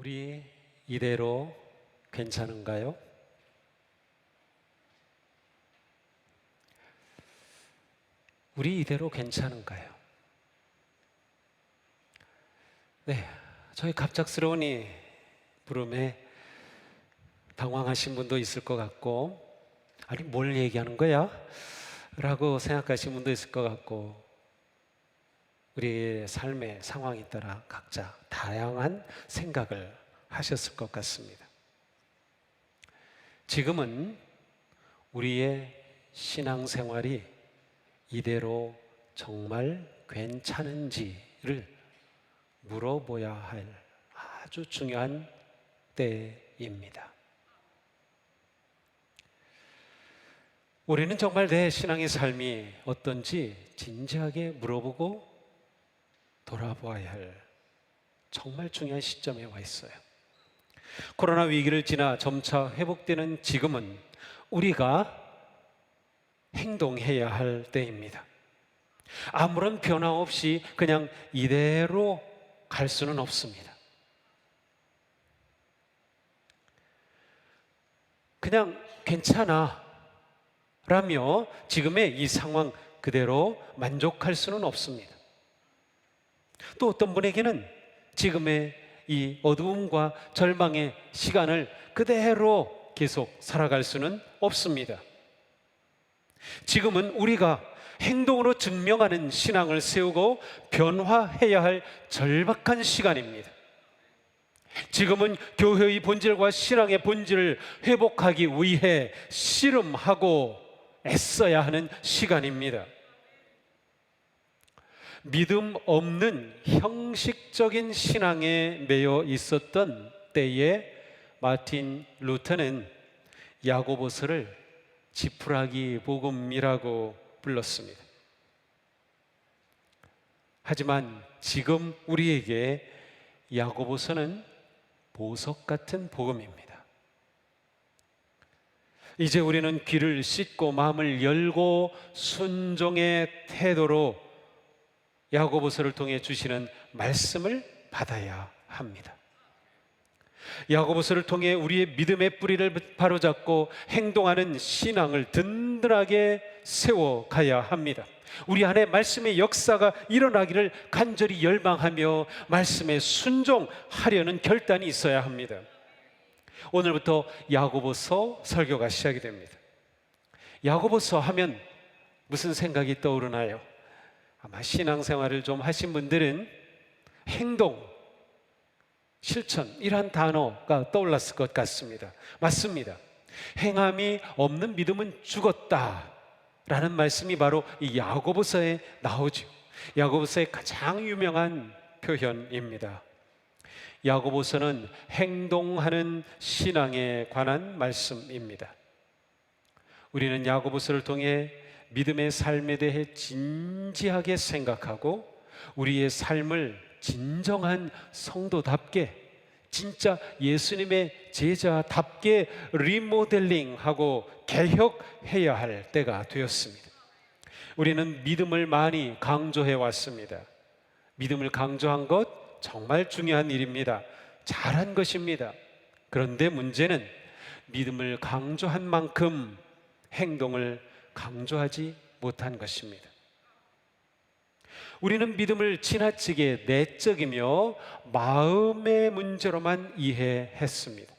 우리 이대로 괜찮은가요? 우리 이대로 괜찮은가요? 네, 저희 갑작스러운 이 부름에 당황하신 분도 있을 것 같고, 아니, 뭘 얘기하는 거야? 라고 생각하신 분도 있을 것 같고, 우리의 삶의 상황에 따라 각자 다양한 생각을 하셨을 것 같습니다. 지금은 우리의 신앙생활이 이대로 정말 괜찮은지를 물어보야 할 아주 중요한 때입니다. 우리는 정말 내 신앙의 삶이 어떤지 진지하게 물어보고 돌아보아야 할 정말 중요한 시점에 와 있어요. 코로나 위기를 지나 점차 회복되는 지금은 우리가 행동해야 할 때입니다. 아무런 변화 없이 그냥 이대로 갈 수는 없습니다. 그냥 괜찮아 라며 지금의 이 상황 그대로 만족할 수는 없습니다. 또 어떤 분에게는 지금의 이 어두움과 절망의 시간을 그대로 계속 살아갈 수는 없습니다. 지금은 우리가 행동으로 증명하는 신앙을 세우고 변화해야 할 절박한 시간입니다. 지금은 교회의 본질과 신앙의 본질을 회복하기 위해 씨름하고 애써야 하는 시간입니다. 믿음 없는 형식적인 신앙에 매여 있었던 때에 마틴 루터는 야고보서를 지푸라기 복음이라고 불렀습니다. 하지만 지금 우리에게 야고보서는 보석 같은 복음입니다. 이제 우리는 귀를 씻고 마음을 열고 순종의 태도로 야고보서를 통해 주시는 말씀을 받아야 합니다. 야고보서를 통해 우리의 믿음의 뿌리를 바로잡고 행동하는 신앙을 든든하게 세워 가야 합니다. 우리 안에 말씀의 역사가 일어나기를 간절히 열망하며 말씀에 순종하려는 결단이 있어야 합니다. 오늘부터 야고보서 설교가 시작이 됩니다. 야고보서 하면 무슨 생각이 떠오르나요? 아마 신앙생활을 좀 하신 분들은 행동, 실천 이러한 단어가 떠올랐을 것 같습니다. 맞습니다. 행함이 없는 믿음은 죽었다. 라는 말씀이 바로 이 야고보서에 나오죠. 야고보서의 가장 유명한 표현입니다. 야고보서는 행동하는 신앙에 관한 말씀입니다. 우리는 야고보서를 통해 믿음의 삶에 대해 진지하게 생각하고 우리의 삶을 진정한 성도답게 진짜 예수님의 제자답게 리모델링하고 개혁해야 할 때가 되었습니다. 우리는 믿음을 많이 강조해 왔습니다. 믿음을 강조한 것 정말 중요한 일입니다. 잘한 것입니다. 그런데 문제는 믿음을 강조한 만큼 행동을 강조하지 못한 것입니다. 우리는 믿음을 지나치게 내적이며 마음의 문제로만 이해했습니다.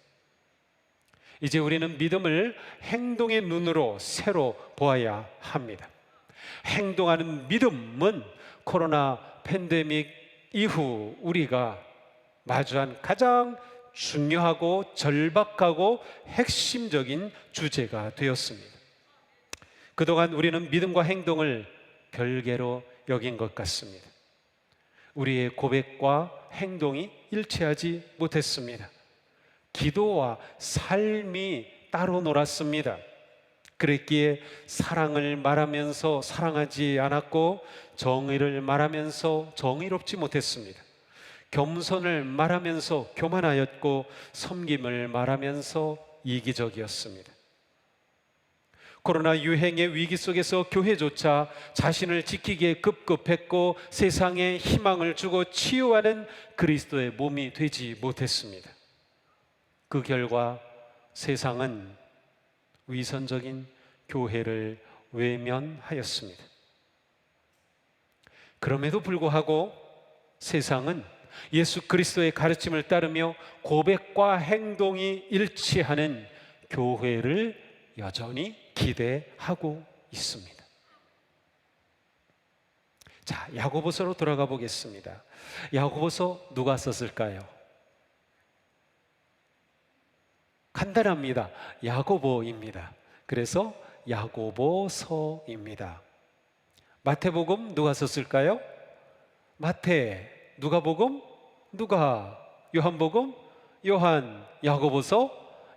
이제 우리는 믿음을 행동의 눈으로 새로 보아야 합니다. 행동하는 믿음은 코로나 팬데믹 이후 우리가 마주한 가장 중요하고 절박하고 핵심적인 주제가 되었습니다. 그동안 우리는 믿음과 행동을 별개로 여긴 것 같습니다. 우리의 고백과 행동이 일치하지 못했습니다. 기도와 삶이 따로 놀았습니다. 그랬기에 사랑을 말하면서 사랑하지 않았고 정의를 말하면서 정의롭지 못했습니다. 겸손을 말하면서 교만하였고 섬김을 말하면서 이기적이었습니다. 코로나 유행의 위기 속에서 교회조차 자신을 지키기에 급급했고 세상에 희망을 주고 치유하는 그리스도의 몸이 되지 못했습니다. 그 결과 세상은 위선적인 교회를 외면하였습니다. 그럼에도 불구하고 세상은 예수 그리스도의 가르침을 따르며 고백과 행동이 일치하는 교회를 여전히 기대하고 있습니다. 자, 야고보서로 돌아가 보겠습니다. 야고보서 누가 썼을까요? 간단합니다. 야고보입니다. 그래서 야고보서입니다. 마태복음 누가 썼을까요? 마태, 누가복음, 누가, 요한복음, 요한, 야고보서,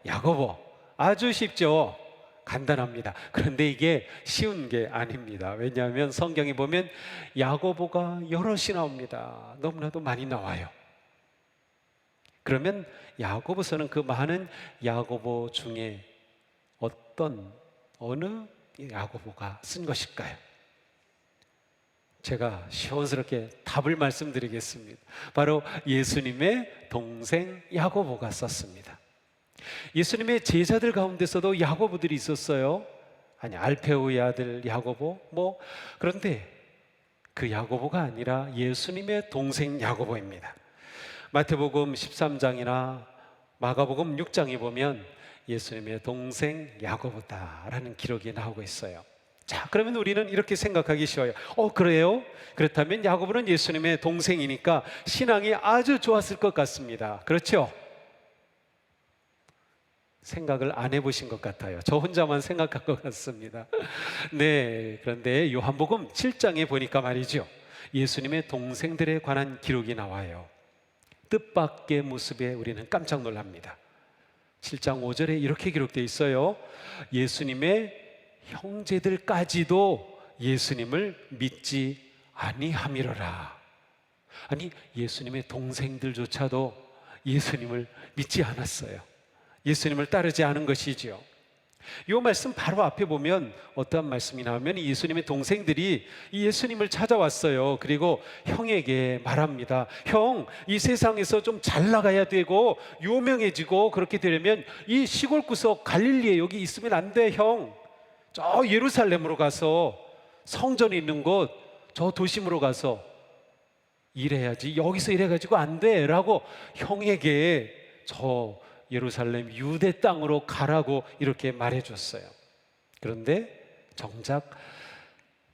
야고보. 아주 쉽죠. 간단합니다. 그런데 이게 쉬운 게 아닙니다. 왜냐하면 성경에 보면 야고보가 여럿이 나옵니다. 너무나도 많이 나와요. 그러면 야고보서는 그 많은 야고보 중에 어떤 어느 야고보가 쓴 것일까요? 제가 시원스럽게 답을 말씀드리겠습니다. 바로 예수님의 동생 야고보가 썼습니다. 예수님의 제자들 가운데서도 야고보들이 있었어요. 아니 알페오의 아들 야고보 뭐 그런데 그 야고보가 아니라 예수님의 동생 야고보입니다. 마태복음 13장이나 마가복음 6장에 보면 예수님의 동생 야고보다라는 기록이 나오고 있어요. 자, 그러면 우리는 이렇게 생각하기 쉬워요. 어, 그래요? 그렇다면 야고보는 예수님의 동생이니까 신앙이 아주 좋았을 것 같습니다. 그렇죠? 생각을 안 해보신 것 같아요. 저 혼자만 생각한 것 같습니다. 네, 그런데 요한복음 7장에 보니까 말이죠. 예수님의 동생들에 관한 기록이 나와요. 뜻밖의 모습에 우리는 깜짝 놀랍니다. 7장 5절에 이렇게 기록되어 있어요. 예수님의 형제들까지도 예수님을 믿지 아니함이로라. 아니 예수님의 동생들조차도 예수님을 믿지 않았어요. 예수님을 따르지 않은 것이지요. 이 말씀 바로 앞에 보면 어떠한 말씀이 나오면 예수님의 동생들이 이 예수님을 찾아왔어요. 그리고 형에게 말합니다. 형, 이 세상에서 좀 잘 나가야 되고 유명해지고 그렇게 되려면 이 시골 구석 갈릴리에 여기 있으면 안 돼, 형. 저 예루살렘으로 가서 성전이 있는 곳, 저 도심으로 가서 일해야지. 여기서 일해가지고 안 돼. 라고 형에게 저 예루살렘 유대 땅으로 가라고 이렇게 말해줬어요. 그런데 정작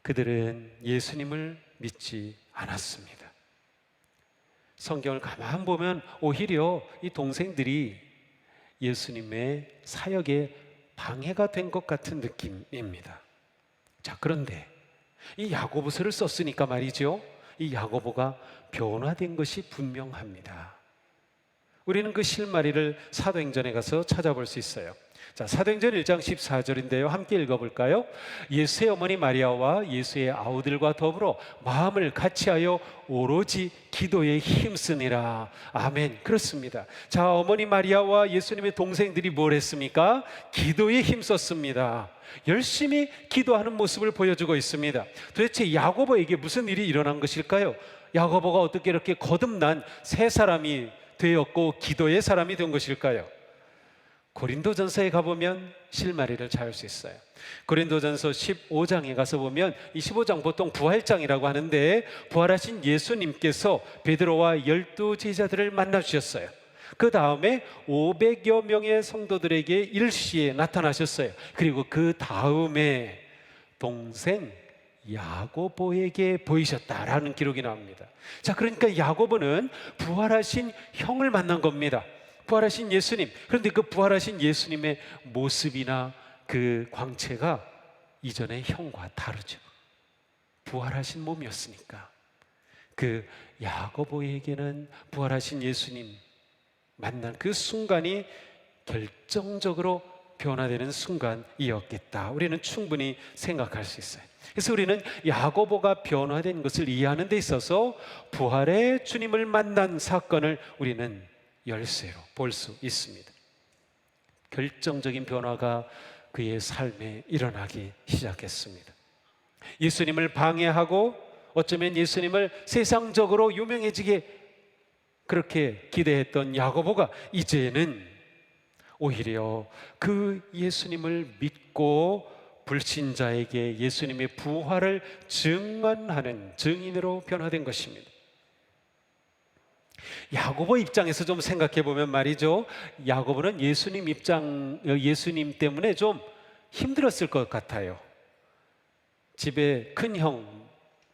그들은 예수님을 믿지 않았습니다. 성경을 가만 보면 오히려 이 동생들이 예수님의 사역에 방해가 된 것 같은 느낌입니다. 자, 그런데 이 야고보서를 썼으니까 말이죠. 이 야고보가 변화된 것이 분명합니다. 우리는 그 실마리를 사도행전에 가서 찾아볼 수 있어요. 자, 사도행전 1장 14절인데요. 함께 읽어볼까요? 예수의 어머니 마리아와 예수의 아우들과 더불어 마음을 같이하여 오로지 기도에 힘쓰니라. 아멘. 그렇습니다. 자, 어머니 마리아와 예수님의 동생들이 뭘 했습니까? 기도에 힘썼습니다. 열심히 기도하는 모습을 보여주고 있습니다. 도대체 야고보에게 무슨 일이 일어난 것일까요? 야고보가 어떻게 이렇게 거듭난 새 사람이 되었고 기도의 사람이 된 것일까요? 고린도전서에 가보면 실마리를 찾을 수 있어요. 고린도전서 15장에 가서 보면 이 15장 보통 부활장이라고 하는데 부활하신 예수님께서 베드로와 열두 제자들을 만나 주셨어요. 그 다음에 500여 명의 성도들에게 일시에 나타나셨어요. 그리고 그 다음에 동생 야고보에게 보이셨다라는 기록이 나옵니다. 자, 그러니까 야고보는 부활하신 형을 만난 겁니다. 부활하신 예수님. 그런데 그 부활하신 예수님의 모습이나 그 광채가 이전의 형과 다르죠. 부활하신 몸이었으니까. 그 야고보에게는 부활하신 예수님 만난 그 순간이 결정적으로 변화되는 순간이었겠다. 우리는 충분히 생각할 수 있어요. 그래서 우리는 야고보가 변화된 것을 이해하는 데 있어서 부활의 주님을 만난 사건을 우리는 열쇠로 볼 수 있습니다. 결정적인 변화가 그의 삶에 일어나기 시작했습니다. 예수님을 방해하고 어쩌면 예수님을 세상적으로 유명해지게 그렇게 기대했던 야고보가 이제는 오히려 그 예수님을 믿고 불신자에게 예수님의 부활을 증언하는 증인으로 변화된 것입니다. 야고보 입장에서 좀 생각해 보면 말이죠. 야고보는 예수님 입장 예수님 때문에 좀 힘들었을 것 같아요. 집에 큰 형,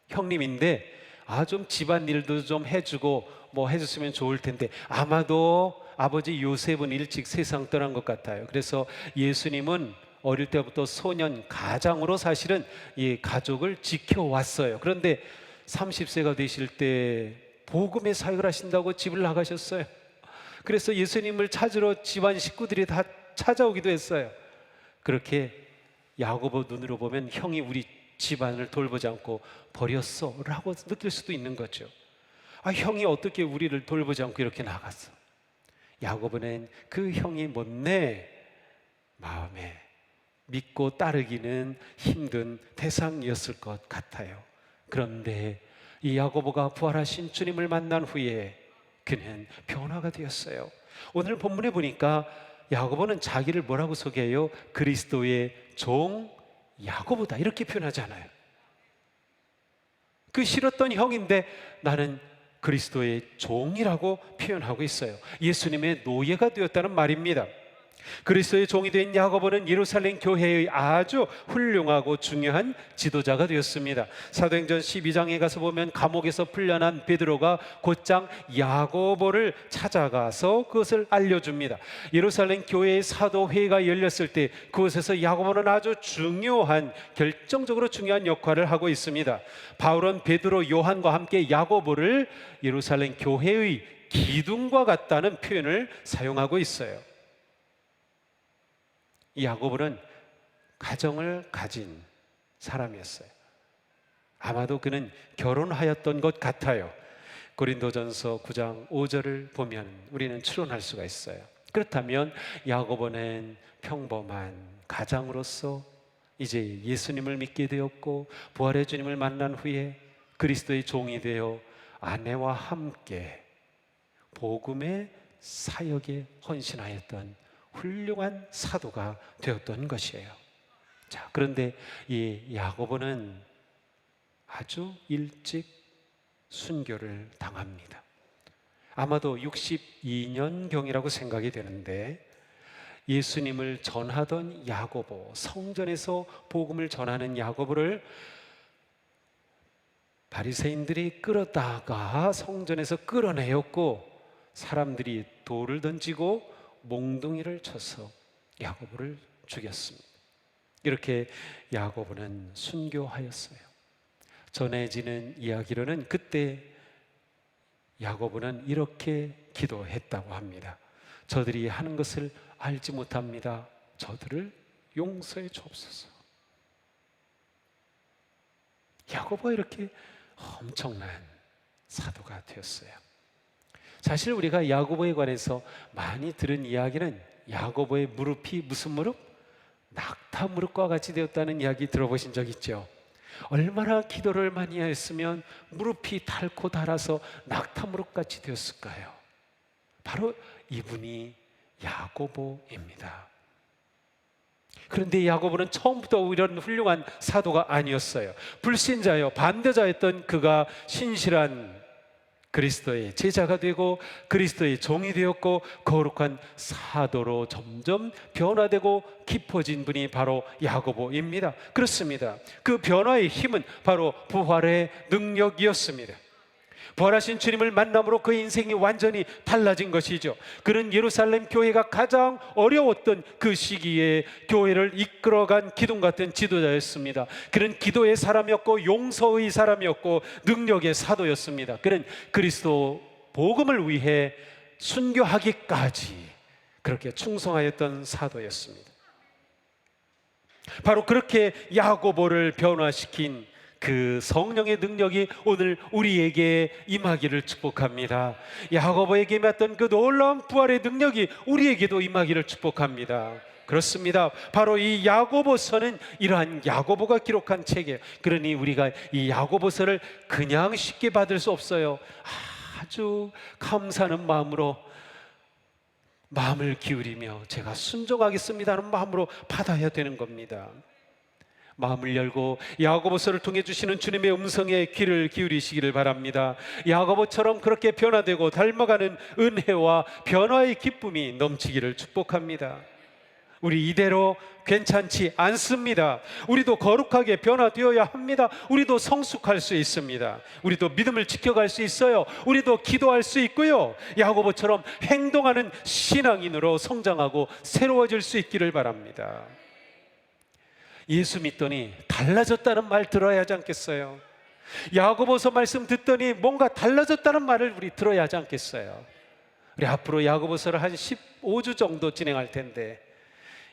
형님인데 아 좀 집안 일도 좀 해주고 뭐 해줬으면 좋을 텐데 아마도 아버지 요셉은 일찍 세상 떠난 것 같아요. 그래서 예수님은 어릴 때부터 소년 가장으로 사실은 이 가족을 지켜왔어요. 그런데 30세가 되실 때 복음의 사역을 하신다고 집을 나가셨어요. 그래서 예수님을 찾으러 집안 식구들이 다 찾아오기도 했어요. 그렇게 야고보 눈으로 보면 형이 우리 집안을 돌보지 않고 버렸어라고 느낄 수도 있는 거죠. 아, 형이 어떻게 우리를 돌보지 않고 이렇게 나갔어? 야고보는 그 형이 못내 마음에 믿고 따르기는 힘든 대상이었을 것 같아요. 그런데 이 야고보가 부활하신 주님을 만난 후에 그는 변화가 되었어요. 오늘 본문에 보니까 야고보는 자기를 뭐라고 소개해요? 그리스도의 종 야고보다 이렇게 표현하잖아요. 그 싫었던 형인데 나는 그리스도의 종이라고 표현하고 있어요. 예수님의 노예가 되었다는 말입니다. 그리스도의 종이 된 야고보는 예루살렘 교회의 아주 훌륭하고 중요한 지도자가 되었습니다. 사도행전 12장에 가서 보면 감옥에서 풀려난 베드로가 곧장 야고보를 찾아가서 그것을 알려줍니다. 예루살렘 교회의 사도회가 열렸을 때 그곳에서 야고보는 아주 중요한 결정적으로 중요한 역할을 하고 있습니다. 바울은 베드로 요한과 함께 야고보를 예루살렘 교회의 기둥과 같다는 표현을 사용하고 있어요. 이 야고보는 가정을 가진 사람이었어요. 아마도 그는 결혼하였던 것 같아요. 고린도전서 9장 5절을 보면 우리는 추론할 수가 있어요. 그렇다면 야고보는 평범한 가장으로서 이제 예수님을 믿게 되었고 부활의 주님을 만난 후에 그리스도의 종이 되어 아내와 함께 복음의 사역에 헌신하였던 훌륭한 사도가 되었던 것이에요. 자, 그런데 이 야고보는 아주 일찍 순교를 당합니다. 아마도 62년경이라고 생각이 되는데 예수님을 전하던 야고보, 성전에서 복음을 전하는 야고보를 바리새인들이 끌어다가 성전에서 끌어내었고 사람들이 돌을 던지고 몽둥이를 쳐서 야고보를 죽였습니다. 이렇게 야고보는 순교하였어요. 전해지는 이야기로는 그때 야고보는 이렇게 기도했다고 합니다. 저들이 하는 것을 알지 못합니다. 저들을 용서해 주옵소서. 야고보가 이렇게 엄청난 사도가 되었어요. 사실 우리가 야고보에 관해서 많이 들은 이야기는 야고보의 무릎이 무슨 무릎? 낙타 무릎과 같이 되었다는 이야기 들어보신 적 있죠? 얼마나 기도를 많이 했으면 무릎이 닳고 닳아서 낙타 무릎 같이 되었을까요? 바로 이분이 야고보입니다. 그런데 야고보는 처음부터 이런 훌륭한 사도가 아니었어요. 불신자요, 반대자였던 그가 신실한 그리스도의 제자가 되고 그리스도의 종이 되었고 거룩한 사도로 점점 변화되고 깊어진 분이 바로 야고보입니다. 그렇습니다. 그 변화의 힘은 바로 부활의 능력이었습니다. 부활하신 주님을 만남으로 그 인생이 완전히 달라진 것이죠. 그는 예루살렘 교회가 가장 어려웠던 그 시기에 교회를 이끌어간 기둥 같은 지도자였습니다. 그는 기도의 사람이었고 용서의 사람이었고 능력의 사도였습니다. 그는 그리스도 복음을 위해 순교하기까지 그렇게 충성하였던 사도였습니다. 바로 그렇게 야고보를 변화시킨 그 성령의 능력이 오늘 우리에게 임하기를 축복합니다. 야고보에게 임했던 그 놀라운 부활의 능력이 우리에게도 임하기를 축복합니다. 그렇습니다. 바로 이 야고보서는 이러한 야고보가 기록한 책이에요. 그러니 우리가 이 야고보서를 그냥 쉽게 받을 수 없어요. 아주 감사하는 마음으로 마음을 기울이며 제가 순종하겠습니다는 마음으로 받아야 되는 겁니다. 마음을 열고 야고보서를 통해 주시는 주님의 음성에 귀를 기울이시기를 바랍니다. 야고보처럼 그렇게 변화되고 닮아가는 은혜와 변화의 기쁨이 넘치기를 축복합니다. 우리 이대로 괜찮지 않습니다. 우리도 거룩하게 변화되어야 합니다. 우리도 성숙할 수 있습니다. 우리도 믿음을 지켜갈 수 있어요. 우리도 기도할 수 있고요. 야고보처럼 행동하는 신앙인으로 성장하고 새로워질 수 있기를 바랍니다. 예수 믿더니 달라졌다는 말 들어야 하지 않겠어요? 야고보서 말씀 듣더니 뭔가 달라졌다는 말을 우리 들어야 하지 않겠어요? 우리 앞으로 야고보서를 한 15주 정도 진행할 텐데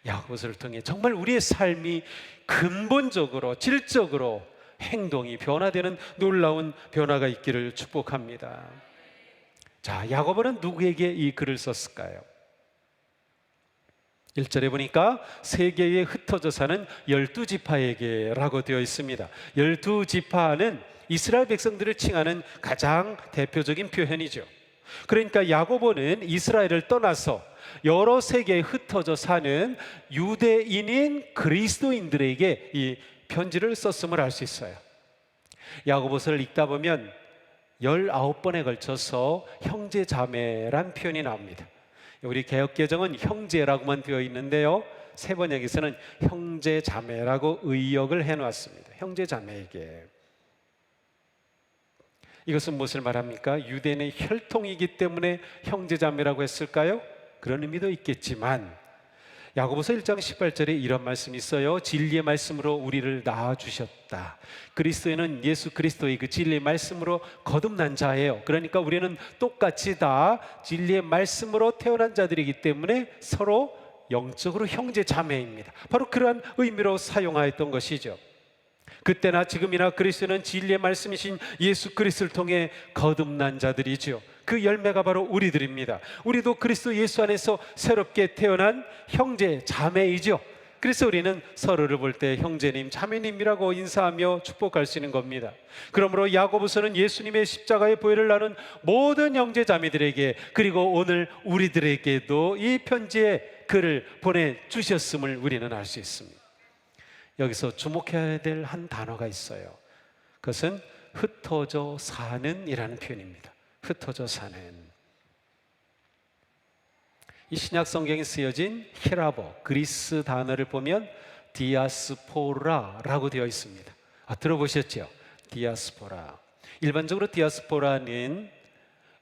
야고보서를 통해 정말 우리의 삶이 근본적으로 질적으로 행동이 변화되는 놀라운 변화가 있기를 축복합니다. 자, 야고보는 누구에게 이 글을 썼을까요? 1절에 보니까 세계에 흩어져 사는 열두 지파에게라고 되어 있습니다. 열두 지파는 이스라엘 백성들을 칭하는 가장 대표적인 표현이죠. 그러니까 야고보는 이스라엘을 떠나서 여러 세계에 흩어져 사는 유대인인 그리스도인들에게 이 편지를 썼음을 알 수 있어요. 야고보서를 읽다 보면 19번에 걸쳐서 형제 자매란 표현이 나옵니다. 우리 개혁 개정은 형제라고만 되어 있는데요. 세 번역에서는 형제 자매라고 의역을 해 놨습니다. 형제 자매에게 이것은 무엇을 말합니까? 유대인의 혈통이기 때문에 형제 자매라고 했을까요? 그런 의미도 있겠지만 야고보서 1장 18절에 이런 말씀이 있어요. 진리의 말씀으로 우리를 낳아 주셨다. 그리스도에는 예수 그리스도의 그 진리의 말씀으로 거듭난 자예요. 그러니까 우리는 똑같이 다 진리의 말씀으로 태어난 자들이기 때문에 서로 영적으로 형제 자매입니다. 바로 그러한 의미로 사용하였던 것이죠. 그때나 지금이나 그리스도는 진리의 말씀이신 예수 그리스도를 통해 거듭난 자들이죠. 그 열매가 바로 우리들입니다. 우리도 그리스도 예수 안에서 새롭게 태어난 형제 자매이죠. 그래서 우리는 서로를 볼 때 형제님, 자매님이라고 인사하며 축복할 수 있는 겁니다. 그러므로 야고보서는 예수님의 십자가의 보혈을 나눈 모든 형제 자매들에게 그리고 오늘 우리들에게도 이 편지에 글을 보내 주셨음을 우리는 알 수 있습니다. 여기서 주목해야 될 한 단어가 있어요. 그것은 흩어져 사는이라는 표현입니다. 흩어져 사는 이 신약 성경에 쓰여진 히라보 그리스 단어를 보면 디아스포라라고 되어 있습니다. 아, 들어보셨죠? 디아스포라. 일반적으로 디아스포라는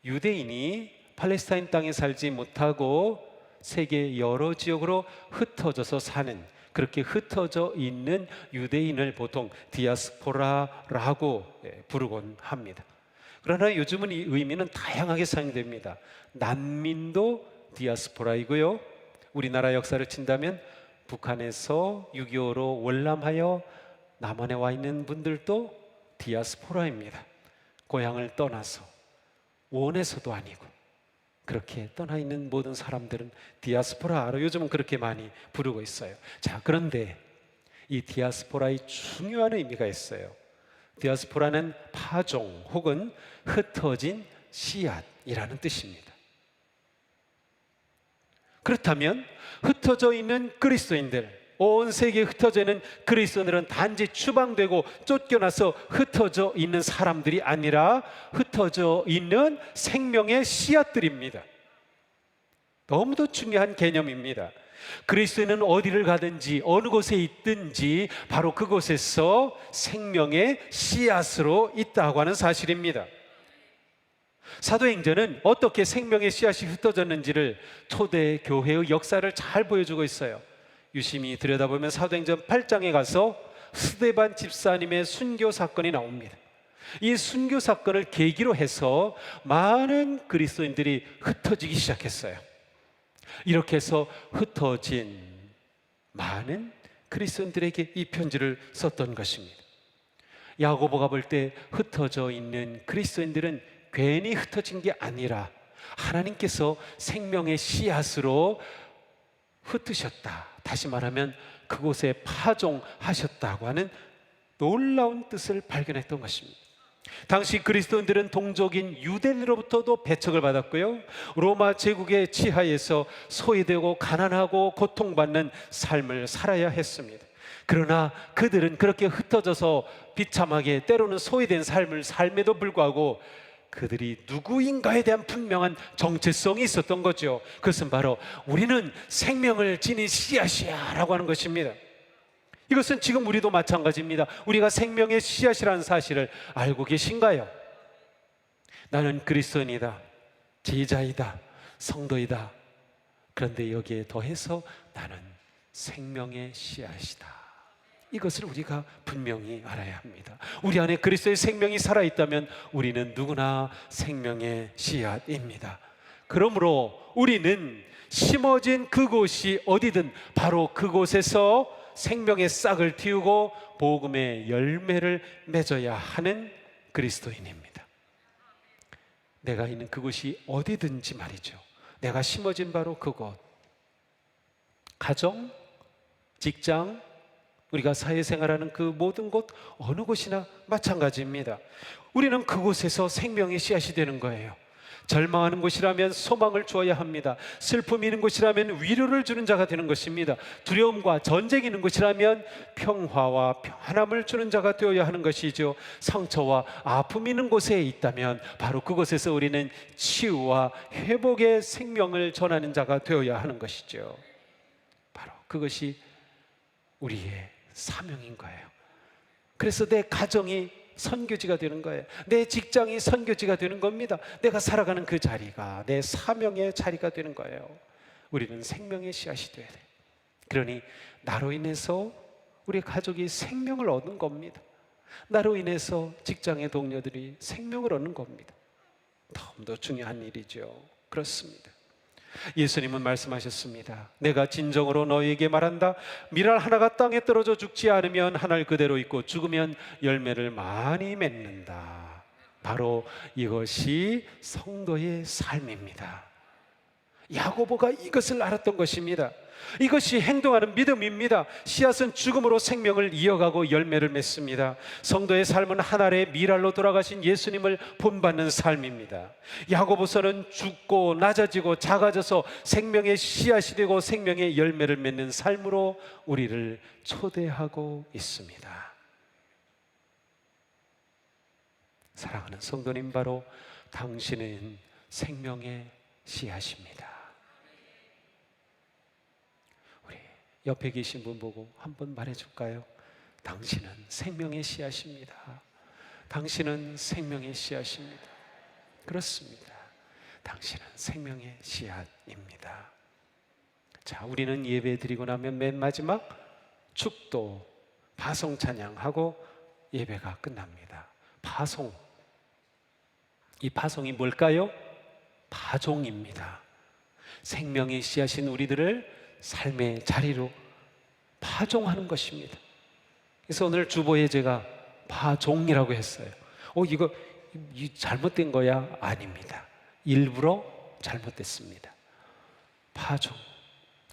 유대인이 팔레스타인 땅에 살지 못하고 세계 여러 지역으로 흩어져서 사는 그렇게 흩어져 있는 유대인을 보통 디아스포라라고 예, 부르곤 합니다. 그러나 요즘은 이 의미는 다양하게 사용됩니다. 난민도 디아스포라이고요. 우리나라 역사를 친다면 북한에서 6.25로 월남하여 남한에 와 있는 분들도 디아스포라입니다. 고향을 떠나서 원에서도 아니고 그렇게 떠나 있는 모든 사람들은 디아스포라로 요즘은 그렇게 많이 부르고 있어요. 자, 그런데 이 디아스포라의 중요한 의미가 있어요. 디아스포라는 파종 혹은 흩어진 씨앗이라는 뜻입니다. 그렇다면 흩어져 있는 그리스도인들, 온 세계에 흩어져 있는 그리스도인들은 단지 추방되고 쫓겨나서 흩어져 있는 사람들이 아니라 흩어져 있는 생명의 씨앗들입니다. 너무도 중요한 개념입니다. 그리스도는 어디를 가든지 어느 곳에 있든지 바로 그곳에서 생명의 씨앗으로 있다고 하는 사실입니다. 사도행전은 어떻게 생명의 씨앗이 흩어졌는지를 초대 교회의 역사를 잘 보여주고 있어요. 유심히 들여다보면 사도행전 8장에 가서 스데반 집사님의 순교 사건이 나옵니다. 이 순교 사건을 계기로 해서 많은 그리스도인들이 흩어지기 시작했어요. 이렇게 해서 흩어진 많은 그리스도인들에게 이 편지를 썼던 것입니다. 야고보가 볼 때 흩어져 있는 그리스도인들은 괜히 흩어진 게 아니라 하나님께서 생명의 씨앗으로 흩으셨다. 다시 말하면 그곳에 파종하셨다고 하는 놀라운 뜻을 발견했던 것입니다. 당시 그리스도인들은 동족인 유대인으로부터도 배척을 받았고요. 로마 제국의 지하에서 소외되고 가난하고 고통받는 삶을 살아야 했습니다. 그러나 그들은 그렇게 흩어져서 비참하게 때로는 소외된 삶을 삶에도 불구하고 그들이 누구인가에 대한 분명한 정체성이 있었던 거죠. 그것은 바로 우리는 생명을 지닌 씨앗이야 라고 하는 것입니다. 이것은 지금 우리도 마찬가지입니다. 우리가 생명의 씨앗이라는 사실을 알고 계신가요? 나는 그리스도인이다. 제자이다. 성도이다. 그런데 여기에 더해서 나는 생명의 씨앗이다. 이것을 우리가 분명히 알아야 합니다. 우리 안에 그리스도의 생명이 살아있다면 우리는 누구나 생명의 씨앗입니다. 그러므로 우리는 심어진 그곳이 어디든 바로 그곳에서 생명의 싹을 틔우고 복음의 열매를 맺어야 하는 그리스도인입니다. 내가 있는 그곳이 어디든지 말이죠. 내가 심어진 바로 그곳. 가정, 직장, 우리가 사회생활하는 그 모든 곳 어느 곳이나 마찬가지입니다. 우리는 그곳에서 생명의 씨앗이 되는 거예요. 절망하는 곳이라면 소망을 주어야 합니다. 슬픔이 있는 곳이라면 위로를 주는 자가 되는 것입니다. 두려움과 전쟁이 있는 곳이라면 평화와 편함을 주는 자가 되어야 하는 것이죠. 상처와 아픔이 있는 곳에 있다면 바로 그곳에서 우리는 치유와 회복의 생명을 전하는 자가 되어야 하는 것이죠. 바로 그것이 우리의 사명인 거예요. 그래서 내 가정이 선교지가 되는 거예요. 내 직장이 선교지가 되는 겁니다. 내가 살아가는 그 자리가 내 사명의 자리가 되는 거예요. 우리는 생명의 씨앗이 돼야 돼. 그러니 나로 인해서 우리 가족이 생명을 얻는 겁니다. 나로 인해서 직장의 동료들이 생명을 얻는 겁니다. 너무도 중요한 일이죠. 그렇습니다. 예수님은 말씀하셨습니다. 내가 진정으로 너희에게 말한다. 미랄 하나가 땅에 떨어져 죽지 않으면 하늘 그대로 있고 죽으면 열매를 많이 맺는다. 바로 이것이 성도의 삶입니다. 야고보가 이것을 알았던 것입니다. 이것이 행동하는 믿음입니다. 씨앗은 죽음으로 생명을 이어가고 열매를 맺습니다. 성도의 삶은 하나의 미랄로 돌아가신 예수님을 본받는 삶입니다. 야고보서는 죽고 낮아지고 작아져서 생명의 씨앗이 되고 생명의 열매를 맺는 삶으로 우리를 초대하고 있습니다. 사랑하는 성도님 바로 당신은 생명의 씨앗입니다. 옆에 계신 분 보고 한번 말해줄까요? 당신은 생명의 씨앗입니다. 당신은 생명의 씨앗입니다. 그렇습니다. 당신은 생명의 씨앗입니다. 자, 우리는 예배 드리고 나면 맨 마지막 축도, 파송 찬양하고 예배가 끝납니다. 파송. 이 파송이 뭘까요? 파종입니다. 생명의 씨앗인 우리들을 삶의 자리로 파종하는 것입니다. 그래서 오늘 주보에 제가 파종이라고 했어요. 어, 이거 이 잘못된 거야? 아닙니다. 일부러 잘못됐습니다. 파종.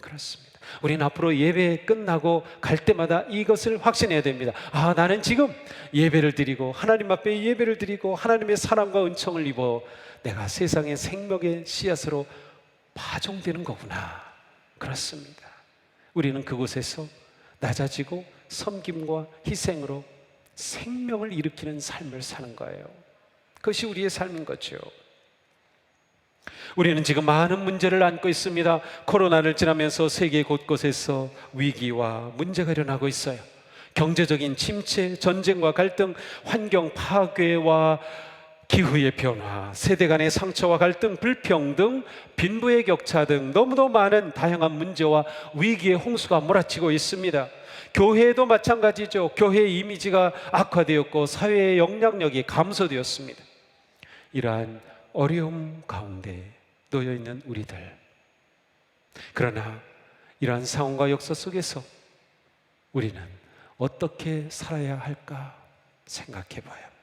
그렇습니다. 우리는 앞으로 예배 끝나고 갈 때마다 이것을 확신해야 됩니다. 아, 나는 지금 예배를 드리고 하나님 앞에 예배를 드리고 하나님의 사랑과 은총을 입어 내가 세상의 생명의 씨앗으로 파종되는 거구나. 그렇습니다. 우리는 그곳에서 낮아지고 섬김과 희생으로 생명을 일으키는 삶을 사는 거예요. 그것이 우리의 삶인 거죠. 우리는 지금 많은 문제를 안고 있습니다. 코로나를 지나면서 세계 곳곳에서 위기와 문제가 일어나고 있어요. 경제적인 침체, 전쟁과 갈등, 환경 파괴와 기후의 변화, 세대 간의 상처와 갈등, 불평등, 빈부의 격차 등 너무도 많은 다양한 문제와 위기의 홍수가 몰아치고 있습니다. 교회도 마찬가지죠. 교회의 이미지가 악화되었고 사회의 영향력이 감소되었습니다. 이러한 어려움 가운데 놓여 있는 우리들. 그러나 이러한 상황과 역사 속에서 우리는 어떻게 살아야 할까 생각해 봐요.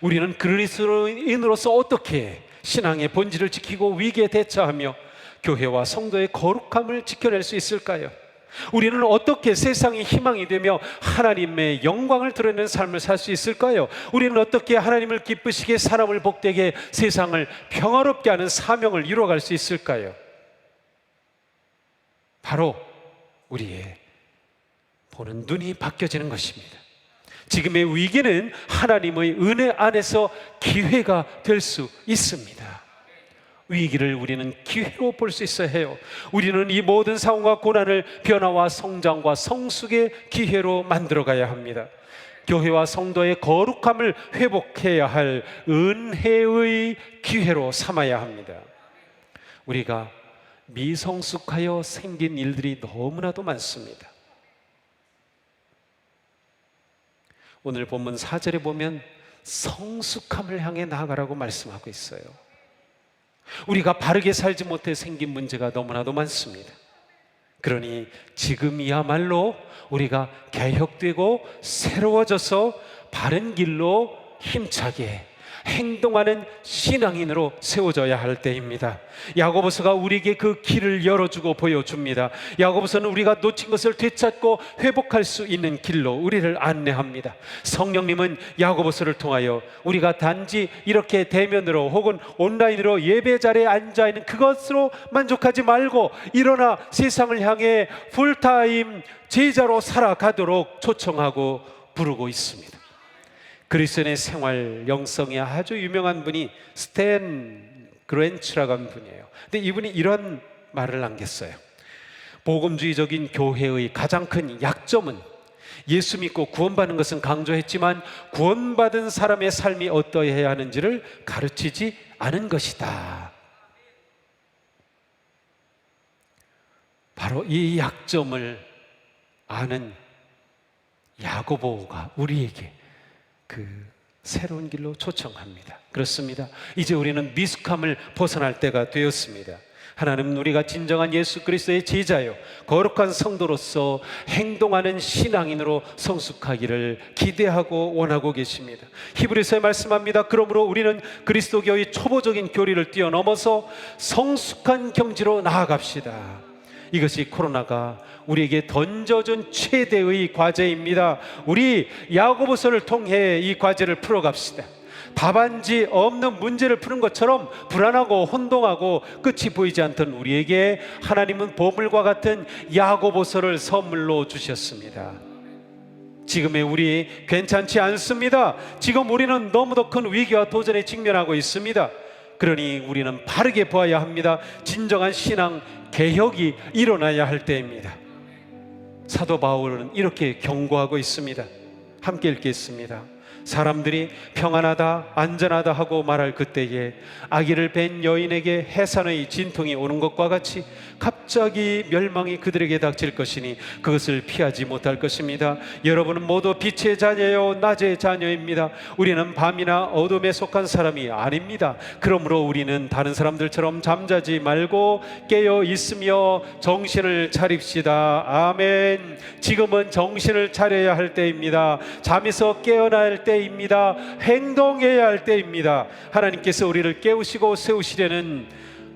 우리는 그리스도인으로서 어떻게 신앙의 본질을 지키고 위기에 대처하며 교회와 성도의 거룩함을 지켜낼 수 있을까요? 우리는 어떻게 세상이 희망이 되며 하나님의 영광을 드러내는 삶을 살 수 있을까요? 우리는 어떻게 하나님을 기쁘시게 사람을 복되게 세상을 평화롭게 하는 사명을 이루어갈 수 있을까요? 바로 우리의 보는 눈이 바뀌어지는 것입니다. 지금의 위기는 하나님의 은혜 안에서 기회가 될 수 있습니다. 위기를 우리는 기회로 볼 수 있어야 해요. 우리는 이 모든 상황과 고난을 변화와 성장과 성숙의 기회로 만들어 가야 합니다. 교회와 성도의 거룩함을 회복해야 할 은혜의 기회로 삼아야 합니다. 우리가 미성숙하여 생긴 일들이 너무나도 많습니다. 오늘 본문 4절에 보면 성숙함을 향해 나아가라고 말씀하고 있어요. 우리가 바르게 살지 못해 생긴 문제가 너무나도 많습니다. 그러니 지금이야말로 우리가 개혁되고 새로워져서 바른 길로 힘차게 행동하는 신앙인으로 세워져야 할 때입니다. 야고보서가 우리에게 그 길을 열어주고 보여줍니다. 야고보서는 우리가 놓친 것을 되찾고 회복할 수 있는 길로 우리를 안내합니다. 성령님은 야고보서를 통하여 우리가 단지 이렇게 대면으로 혹은 온라인으로 예배 자리에 앉아 있는 그것으로 만족하지 말고 일어나 세상을 향해 풀타임 제자로 살아가도록 초청하고 부르고 있습니다. 그리스도인의 생활 영성이 아주 유명한 분이 스탠 그랜츠라고 하는 분이에요. 근데 이분이 이런 말을 남겼어요. 복음주의적인 교회의 가장 큰 약점은 예수 믿고 구원받는 것은 강조했지만 구원받은 사람의 삶이 어떠해야 하는지를 가르치지 않은 것이다. 바로 이 약점을 아는 야고보가 우리에게 그 새로운 길로 초청합니다. 그렇습니다. 이제 우리는 미숙함을 벗어날 때가 되었습니다. 하나님은 우리가 진정한 예수 그리스도의 제자요 거룩한 성도로서 행동하는 신앙인으로 성숙하기를 기대하고 원하고 계십니다. 히브리서에 말씀합니다. 그러므로 우리는 그리스도교의 초보적인 교리를 뛰어넘어서 성숙한 경지로 나아갑시다. 이것이 코로나가 우리에게 던져준 최대의 과제입니다. 우리 야고보서를 통해 이 과제를 풀어갑시다. 답안지 없는 문제를 푸는 것처럼 불안하고 혼동하고 끝이 보이지 않던 우리에게 하나님은 보물과 같은 야고보서를 선물로 주셨습니다. 지금의 우리 괜찮지 않습니다. 지금 우리는 너무도 큰 위기와 도전에 직면하고 있습니다. 그러니 우리는 바르게 보아야 합니다. 진정한 신앙 개혁이 일어나야 할 때입니다. 사도 바울은 이렇게 경고하고 있습니다. 함께 읽겠습니다. 사람들이 평안하다, 안전하다 하고 말할 그때에 아기를 뵌 여인에게 해산의 진통이 오는 것과 같이 갑자기 멸망이 그들에게 닥칠 것이니 그것을 피하지 못할 것입니다. 여러분은 모두 빛의 자녀요, 낮의 자녀입니다. 우리는 밤이나 어둠에 속한 사람이 아닙니다. 그러므로 우리는 다른 사람들처럼 잠자지 말고 깨어 있으며 정신을 차립시다. 아멘. 지금은 정신을 차려야 할 때입니다. 잠에서 깨어나야 할 때입니다. 행동해야 할 때입니다. 하나님께서 우리를 깨우시고 세우시려는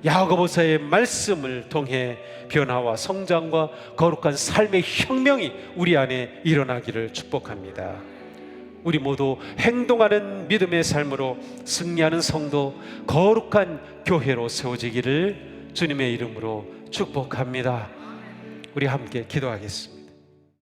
야고보서의 말씀을 통해 변화와 성장과 거룩한 삶의 혁명이 우리 안에 일어나기를 축복합니다. 우리 모두 행동하는 믿음의 삶으로 승리하는 성도, 거룩한 교회로 세워지기를 주님의 이름으로 축복합니다. 우리 함께 기도하겠습니다.